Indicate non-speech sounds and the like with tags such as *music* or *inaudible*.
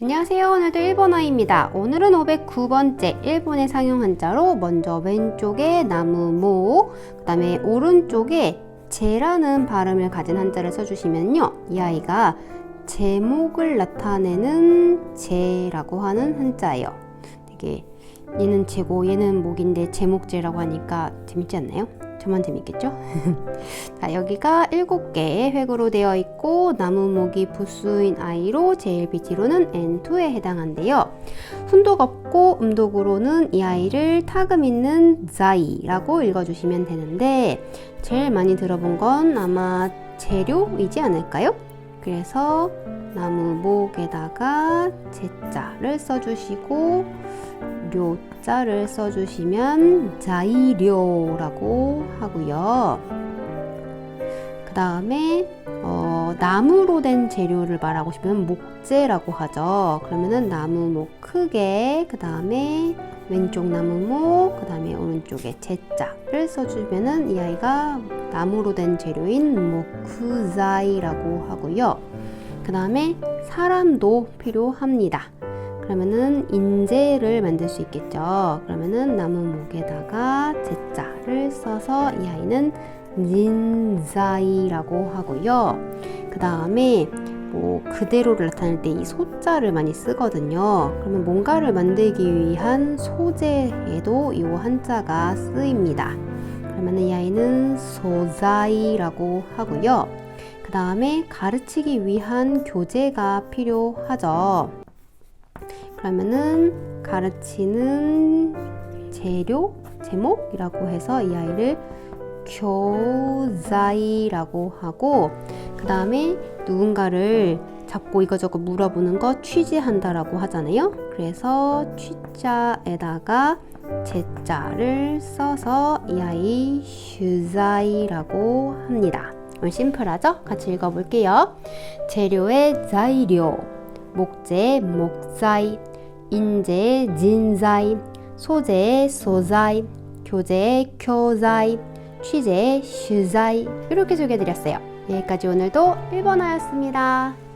안녕하세요. 오늘도 일본어입니다. 오늘은 509번째 일본의 상용 한자로 먼저 왼쪽에 나무모, 그 다음에 오른쪽에 제라는 발음을 가진 한자를 써주시면요. 이 아이가 제목을 나타내는 제라고 하는 한자예요. 되게 얘는 제고 얘는 목인데 제목제라고 하니까 재밌지 않나요? 저만 재밌겠죠? *laughs* 자, 여기가 일곱 개의 획으로 되어 있고 나무목이 부수인 아이로 제일 비지로는 N2에 해당한데요. 훈독 없고 음독으로는 이 아이를 타금 있는 자이라고 읽어주시면 되는데 제일 많이 들어본 건 아마 재료이지 않을까요? 그래서 나무 목에다가 제자를 써주시고 료자를 써주시면 자이료라고 하고요. 그 다음에 어, 나무로 된 재료를 말하고 싶으면 목재라고 하죠. 그러면은 나무 목 크게 그 다음에 왼쪽 나무 목 그 다음에 오른쪽에 제자를 써주면은 이 아이가 나무로 된 재료인 모쿠자이라고 하고요. 그 다음에 사람도 필요합니다. 그러면은 인재를 만들 수 있겠죠. 그러면은 나무 목에다가 제자를 써서 이 아이는 진자이라고 하고요. 그 다음에 뭐 그대로를 나타낼 때 이 소자를 많이 쓰거든요. 그러면 뭔가를 만들기 위한 소재에도 이 한자가 쓰입니다. 그러면 이 아이는 소자이라고 하고요. 그 다음에 가르치기 위한 교재가 필요하죠. 그러면은 가르치는 재료, 제목이라고 해서 이 아이를 교자이라고 하고 그 다음에 누군가를 잡고 이거저거 물어보는 거 취재한다라고 하잖아요. 그래서 취자에다가 제자를 써서 이 아이 슈자이라고 합니다. 심플하죠? 같이 읽어볼게요. 재료의材料, 목재 목자이, 인재 진자이, 소재 소자이, 교재 교자이, 취재 슈자이 이렇게 소개해드렸어요. 여기까지 오늘도 1번화였습니다.